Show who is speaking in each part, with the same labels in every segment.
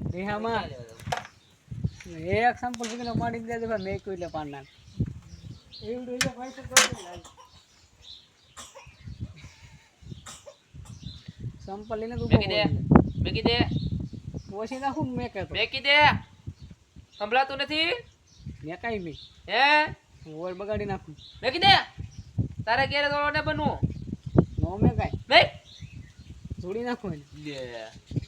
Speaker 1: દેહામાં. એક સંપલ પાડી દેજો ભાઈ મેં એટલે પાડનાર એવડું એટલે પૈસા સંપલ લઈને તું
Speaker 2: મેકી દે મેકી દે.
Speaker 1: ઓછી નાખું મેં કહેતો.
Speaker 2: મેકી દે. સંભળાતું નથી?
Speaker 1: મેં કાંઈ નહીં.
Speaker 2: હે?
Speaker 1: ઓર બગાડી નાખું.
Speaker 2: મેકી દે. તારે ઘેરે દોડો ને બનવું.
Speaker 1: નો મેં કાંઈ.
Speaker 2: મેક.
Speaker 1: જોડી નાખું લે
Speaker 2: દે.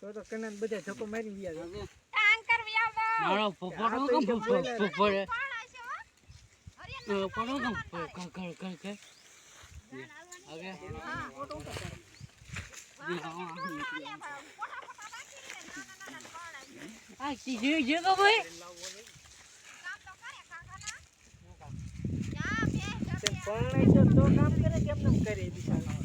Speaker 1: તો તો કનન બધા ધક્કો મારી ગયા છે.
Speaker 2: મારો પપ્પાનો કેમ પપ્પા પપ્પાનો કેમ કર કર કર કર અગે આ જે જે કો ભાઈ
Speaker 1: તેમ પરણાય તો કામ કરે કેમ નમ કરે બિચારા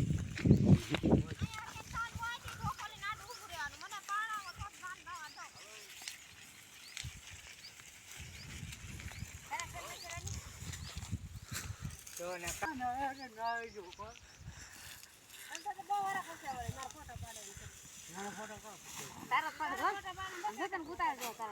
Speaker 1: તો ને કા ના ના જો કો